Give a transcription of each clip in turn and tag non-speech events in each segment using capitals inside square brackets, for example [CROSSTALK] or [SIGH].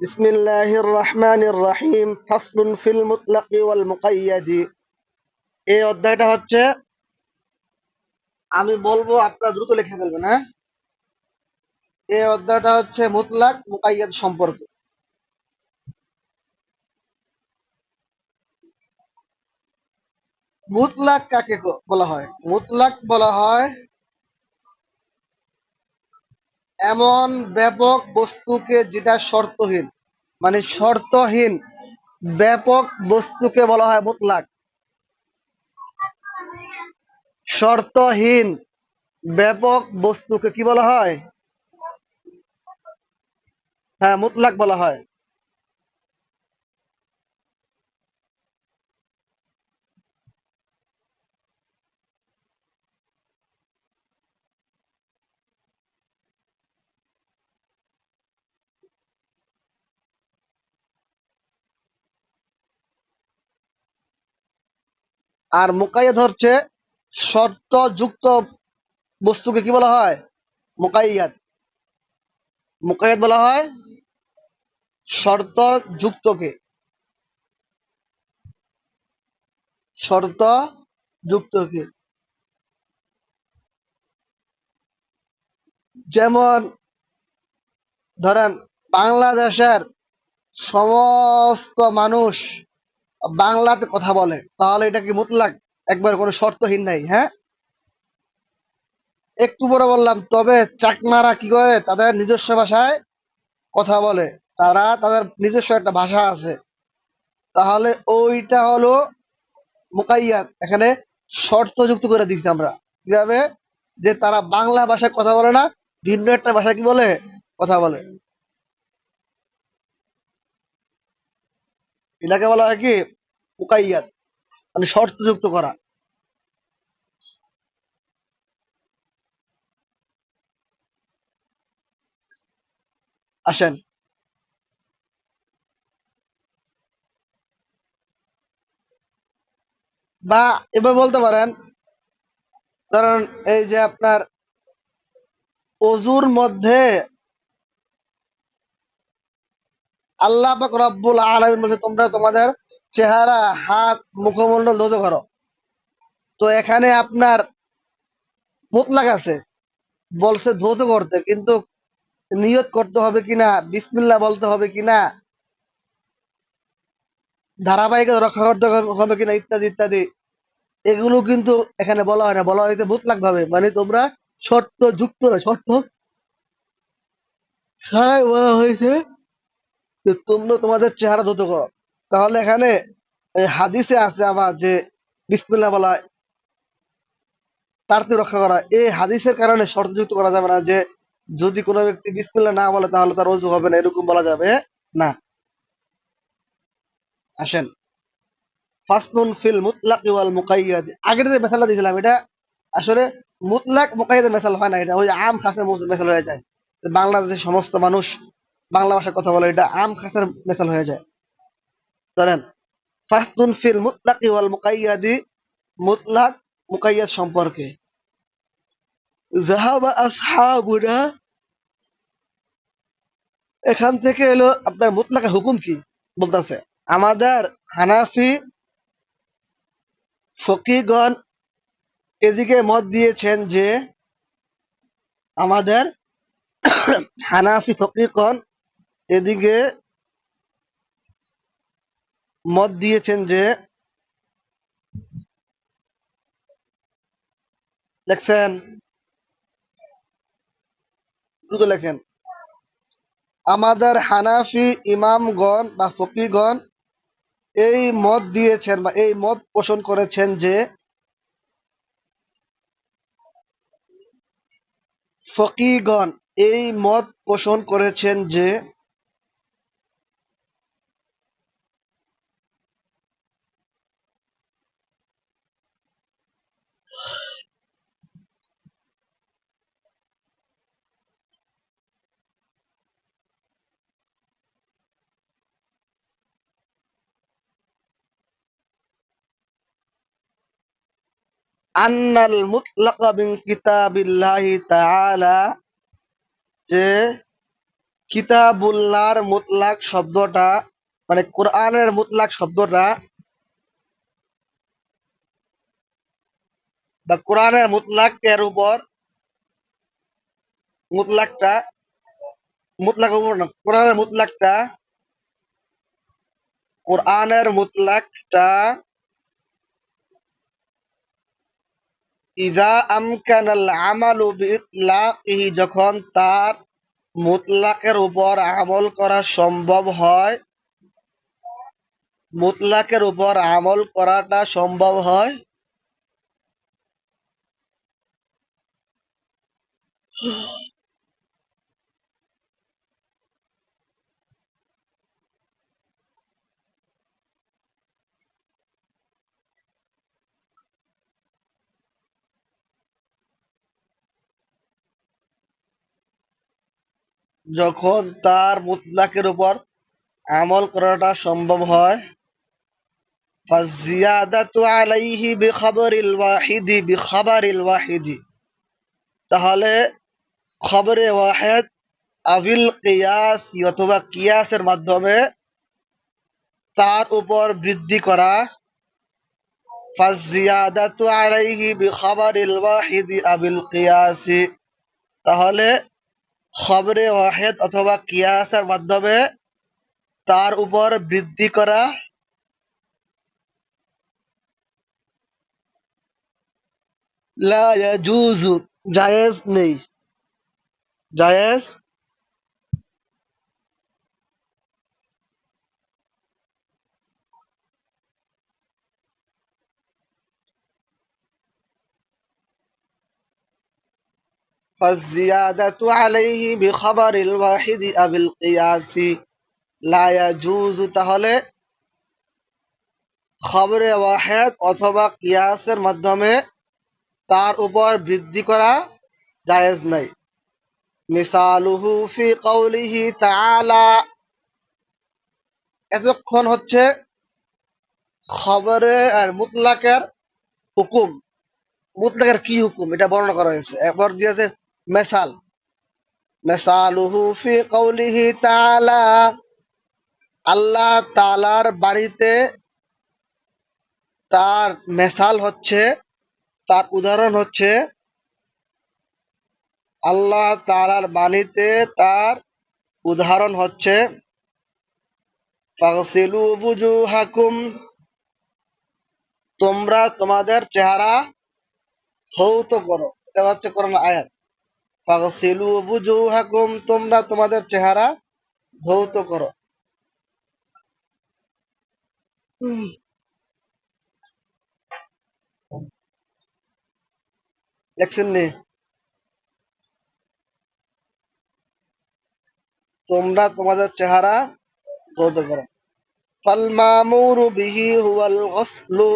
بسم الله الرحمن الرحيم فصل في المطلق والمقيد এই অধ্যায়টা হচ্ছে আমি বলবো আপনারা দ্রুত লিখে ফেলবেন হ্যাঁ এই অধ্যায়টা হচ্ছে মুতলাক মুকাইয়াদ সম্পর্কে মুতলাক কাকে ক- বলা হয় মুতলাক বলা হয় এমন ব্যাপক বস্তুকে যেটা শর্তহীন মানে শর্তহীন ব্যাপক বস্তুকে বলা হয় মুতলাক। শর্তহীন ব্যাপক বস্তুকে কি বলা হয়? হ্যাঁ মুতলাক বলা হয়। আর মুকাইয়াদ হচ্ছে শর্ত যুক্ত বস্তুকে কি বলা হয়? মুকাইয়াদ। মুকাইয়াদ বলা হয় শর্ত যুক্তকে শর্ত যুক্তকে যেমন ধরেন বাংলাদেশের সমস্ত মানুষ বাংলাতে কথা বলে, তাহলে এটা কি মুতলাক? একবার কোনো শর্তহীন নাই হ্যাঁ? একটু পরে বললাম, তবে চাকমারা কি করে? তাদের নিজস্ব ভাষায় কথা বলে। তারা তাদের নিজস্ব একটা ভাষা আছে। তাহলে ওইটা হলো মুকাইয়াত এখানে শর্ত যুক্ত করে দিচ্ছি আমরা। কীভাবে? যে তারা বাংলা ভাষায় কথা বলে না, ভিন্ন একটা ভাষা কি বলে? কথা বলে। এটাকে বলা হয় কি? মুকাইয়াত মানে শর্ত যুক্ত করা। আসেন। বা এবার বলতে পারেন কারণ এই যে আপনার অজুর মধ্যে আল্লাহ পাক রব্বুল আলামিন বলছে, তোমরা তোমাদের চেহারা, হাত, মুখমণ্ডল ধৌত করো। তো এখানে আপনার মুতলাক আছে। বলছে ধৌত করতে, কিন্তু নিয়ত করতে হবে কিনা, বিসমিল্লাহ বলতে হবে কিনা ধারাবাহিকতা রক্ষা করতে হবে কিনা, ইত্যাদি ইত্যাদি, এগুলো কিন্তু এখানে বলা হয় না। বলা হয়েছে মুতলাক ভাবে মানে তোমরা শর্ত যুক্ত না শর্ত ছাড়াই বলা হয়েছে যে তোমরা তোমাদের চেহারা ধুত করো। তাহলে এখানে হাদিসে আছে আবার যে বিসমিল্লাহ বলা তার রক্ষা করা। এই হাদিসের কারণে শর্ত যুক্ত করা যাবে না যে যদি কোনো ব্যক্তি বিসমিল্লাহ না বলে তাহলে তার অজু হবে না, এরকম বলা যাবে না। আসেন। ফাসনুন ফিল মুতলাক ওয়াল মুকাইয়াদ। আগের যে মেসালা দিয়েছিলাম, এটা আসলে মুতলাক মুকাইয়াদের মেসাল হয় না, এটা ওই আম, খাসের মেসাল হয়ে যায়। বাংলাদেশের সমস্ত মানুষ বাংলা ভাষায় কথা বলে, এটা আম খাসের মেসাল হয়ে যায়। ধরেন ফাসনুন ফিল মুতলাক ওয়াল মুকাইয়াদি, মুতলাক, মুকাইয়াদ সম্পর্কে। জাহাবা আসহাবুনা, এখান থেকে এলো আপনার মুতলাকের হুকুম কি? বলতেছে, আমাদের হানাফি ফকিগণ এদিকে মত দিয়েছেন যে, আমাদের হানাফি ফকিগণ এদিকে মত দিয়েছেন যে দেখছেন দ্রুত লেখেন, আমাদের হানাফি ইমামগণ বা ফকিগণ এই মত দিয়েছেন বা এই মত পোষণ করেছেন যে ফকিগণ এই মত পোষণ করেছেন যে আন্নাল মুতলাকা মিন কিতাবিল্লাহি তাআলা, যে কিতাবুল্লাহর মুতলাক শব্দটা মানে কোরআনের মুতলাক শব্দটা, বা কোরআনের মুতলাক এর উপর মুতলাকটা, মুতলাক উপর না, কোরআনের মুতলাকটা কোরআনের মুতলাকটা ইজা আমকানাল আমালু বিইতলাকিহি, যখন তার মুতলাকের উপর আমল করা সম্ভব হয়, মুতলাকের উপর আমল করাটা সম্ভব হয়। যখন তার মুতলাকের উপর আমল করাটা সম্ভব হয় তাহলে খবরে ওয়াহেদ আবিল কিয়াস অথবা কিয়াসের মাধ্যমে তার উপর বৃদ্ধি করা, ফাজিয়াদাতু আলাইহি বিখাবারিল ওয়াহিদি আবিল কিয়াসি। তাহলে খবরে ওয়াহেদ অথবা কিয়াসের মাধ্যমে তার উপর বৃদ্ধি করা জায়েজ নেই। জায়েজ فالزيادة عليه بخبر الواحد أو القياس لا يجوز তাহলে খবরে ওয়াহেদ অথবা কিয়াসের মাধ্যমে তার উপর বৃদ্ধি করা জায়েজ নাই মিসালুহু ফি কওলিহি তাআলা এতক্ষণ হচ্ছে খবরে আর মুতলাকের হুকুম মুতলাকের কি হুকুম এটা বর্ণনা করা হয়েছে একবার দিয়েছে মেসাল মেসালুহু ফি কওলিহি তাআলা আল্লাহ তাআলার বাড়িতে তার মেসাল হচ্ছে, তার উদাহরণ হচ্ছে, আল্লাহ তাআলার বাণীতে তার উদাহরণ হচ্ছে বুজুহাকুম, তোমরা তোমাদের চেহারা ধৌত করো। এটা হচ্ছে কোরআন আয়াত। ফাগসিলু বুজুহাকুম তোমরা তোমাদের চেহারা ধৌত করো। তোমরা তোমাদের চেহারা ধৌত করো। ফালমামুরু বিহি হুয়াল গসলু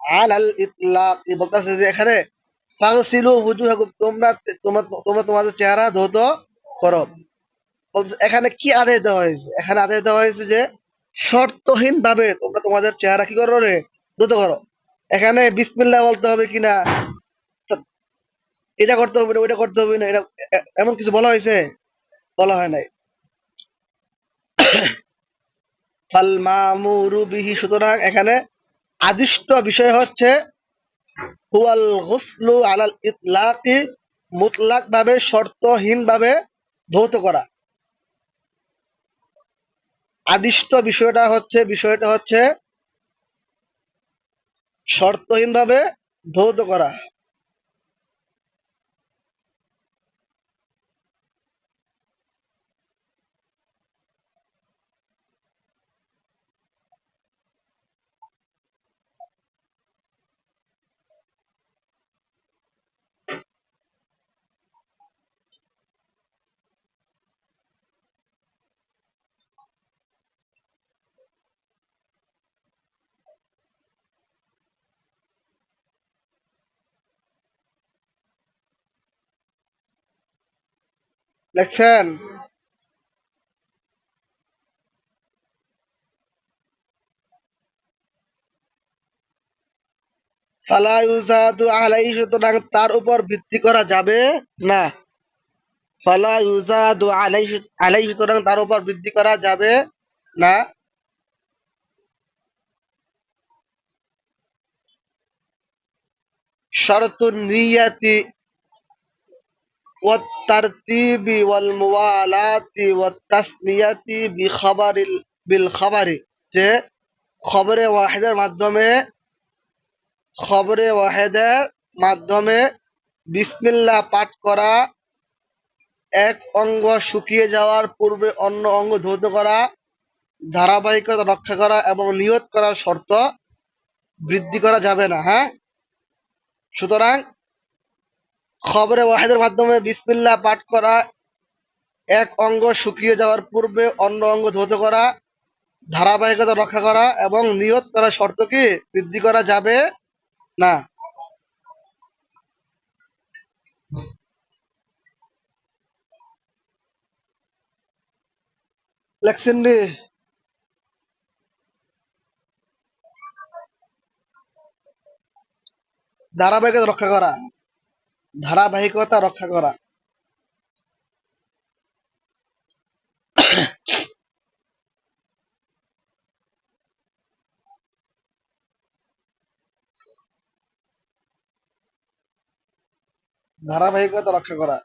আলাল ইতলাক। বলতেছে যে এখানে ফাগসিলু wujuhakum তোমরা তোমরা তোমরা তোমাদের চেহারা করো। এখানে কি আদেশ দেওয়া হয়েছে? এখানে আদেশ দেওয়া হয়েছে যে, শর্তহীন ভাবে তোমরা তোমাদের চেহারা কি করো রে? করো। এখানে বিসমিল্লাহ বলতে হবে এটা করতে হবে না, ওইটা করতে হবে না, এটা এমন কিছু বলা হয়েছে? বলা হয় নাই। ফাল মামুরু বিহি সুতরাং এখানে আদিষ্ট বিষয় হচ্ছে হুয়াল গুসলু আলাল ইতলাকি ভাবে ভাবে ধৌত করা। আদিষ্ট বিষয়টা হচ্ছে বিষয়টা হচ্ছে শর্তহীন ভাবে ধৌত করা। সুতরাং তার উপর ভিত্তি করা যাবে না। আলাইহি সুতরাং তার উপর বৃদ্ধি করা যাবে না। শরতুন নিয়াতি والترتيب والموالاة والتسمية بخبر ال- بالخبر যে খবরে ওয়াহিদের মাধ্যমে খবরে ওয়াহিদের মাধ্যমে বিসমিল্লাহ পাঠ করা এক অঙ্গ শুকিয়ে যাওয়ার পূর্বে অন্য অঙ্গ ধৌত করা ধারাবাহিকতা রক্ষা করা এবং নিয়ত করার শর্ত বৃদ্ধি করা যাবে না হ্যাঁ সুতরাং খবরে ওয়াহিদের মাধ্যমে বিসমিল্লাহ পাঠ করা, এক অঙ্গ শুকিয়ে যাওয়ার পূর্বে অন্য অঙ্গ ধৌত করা, ধারাবাহিকতা রক্ষা করা এবং নিয়ত করার শর্ত কি? বৃদ্ধি করা যাবে না? ধারাবাহিকতা রক্ষা করা। ধারাবাহিকতা রক্ষা করা। ধারাবাহিকতা রক্ষা করা।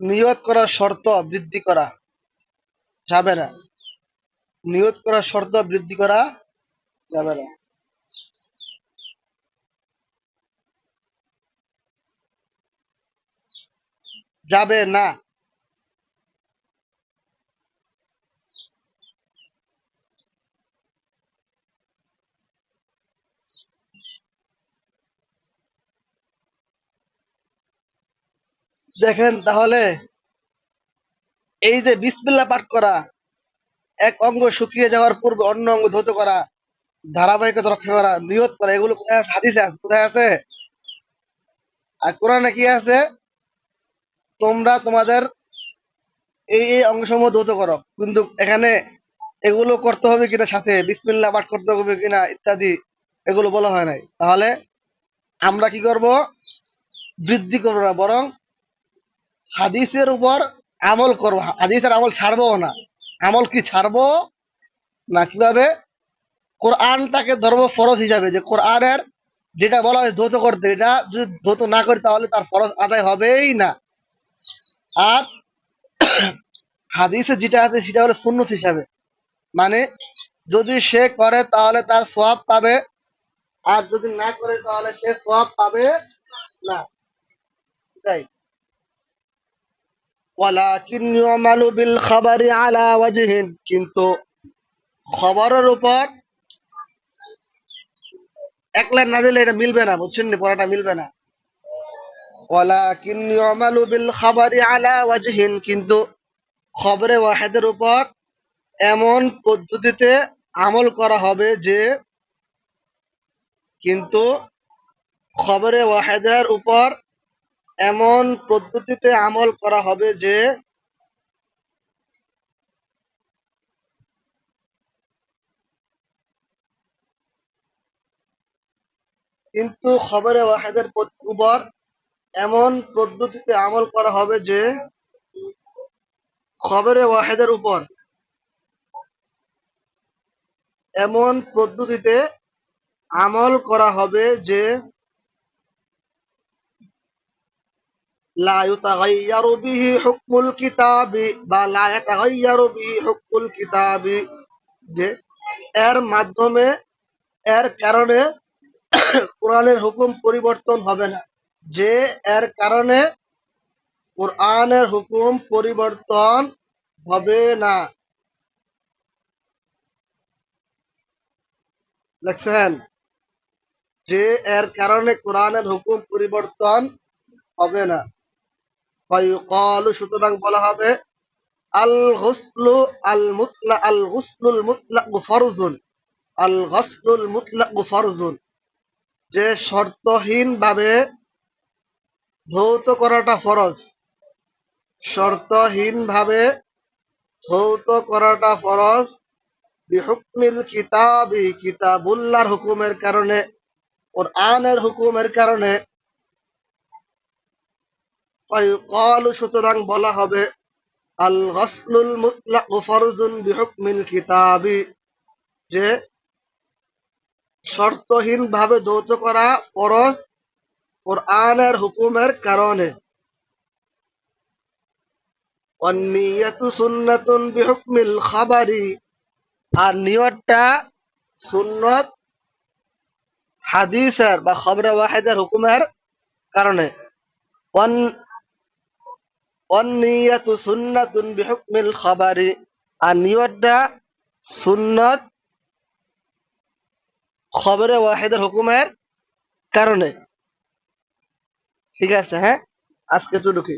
নিয়ত করার শর্ত বৃদ্ধি করা যাবে না। নিয়ত করার শর্ত বৃদ্ধি করা যাবে না। যাবে না। দেখেন তাহলে এই যে বিসমিল্লাহ পাঠ করা, এক অঙ্গ শুকিয়ে যাওয়ার পূর্বে অন্য অঙ্গ ধৌত করা, ধারাবাহিকতা রক্ষা করা, নিয়ত করা, এগুলো কোথায় হাদিসে আছে, কোথায় আছে? আর কোরআনে কি আছে? তোমরা তোমাদের এই এই অঙ্গসমূহ ধৌত করো। কিন্তু এখানে এগুলো করতে হবে কিনা সাথে, বিসমিল্লাহ পাঠ করতে হবে কিনা ইত্যাদি এগুলো বলা হয় নাই। তাহলে আমরা কি করব? বৃদ্ধি করব না, বরং হাদিসের উপর আমল করব। হাদিসের আমল ছাড়বো না। আমল কি ছাড়বো? না, কীভাবে? কোরআনটাকে ধরবো ফরজ হিসাবে, যে কোরআনের যেটা বলা হয় ধৌত করতে, এটা যদি ধৌত না করি তাহলে তার ফরজ আদায় হবেই না। আর হাদিসে যেটা আছে সেটা হলো সুন্নত হিসাবে। মানে যদি সে করে তাহলে তার সওয়াব পাবে, আর যদি না করে তাহলে সে সওয়াব পাবে না। তাই বিল খাবারি আলা ওয়াজহিন। কিন্তু খবরের উপর এক লাইন না দিলে এটা মিলবে না, বুঝছেন পড়াটা মিলবে না। ওয়ালাকিন ইউমালু বিল খাবারি আলা ওয়াজহিন, কিন্তু খবরে ওয়াহিদের উপর এমন পদ্ধতিতে আমল করা হবে যে, কিন্তু খবরে ওয়াহিদের উপর এমন পদ্ধতিতে আমল করা হবে যে, কিন্তু খবরে ওয়াহিদের উপর এমন পদ্ধতিতে আমল করা হবে যে খবরে ওয়াহিদের উপর এমন পদ্ধতিতে আমল করা হবে যে لا يتغير به حكم الكتاب বা لا يتغير به حكم الكتاب যে এর মাধ্যমে এর কারণে [COUGHS] কোরআনের হুকুম পরিবর্তন হবে না যে এর কারণে কোরআনের হুকুম পরিবর্তন হবে না। লেখছেন যে এর কারণে কোরআনের হুকুম পরিবর্তন হবে না। ফায়ুকালু, সুতরাং বলা হবে আল গুসলু আল মুতলা আল গুসলুল মুতলাক ফরজুন আল গসলুল মুতলাক ফরজুন। যে শর্তহীন ভাবে ধৌত করাটা ফরজ। শর্তহীন ভাবে ধৌত করাটা ফরজ। বিহুকমিল কিতাবি, কিতাবুল্লাহর হুকুমের কারণে, কোরআনের হুকুমের কারণে। ফায়ুকালু, সুতরাং বলা হবে আল গসলুল মুতলাক ফরজুন বিহুকমিল কিতাবি, যে শর্তহীন ভাবে যৌথ করা ফরজ। কোরআনের হুকুমের কারণে খাবারি আর নিয়তটা সুন্নত হাদিসের বা খবরে ওয়াহিদের হুকুমের কারণে বিহুকমিল খাবারি আর নিয়তটা সুন্নত খবরে ওয়াহিদের হুকুমের কারণে ঠিক আছে হ্যাঁ? আজকে তো ঢুকি।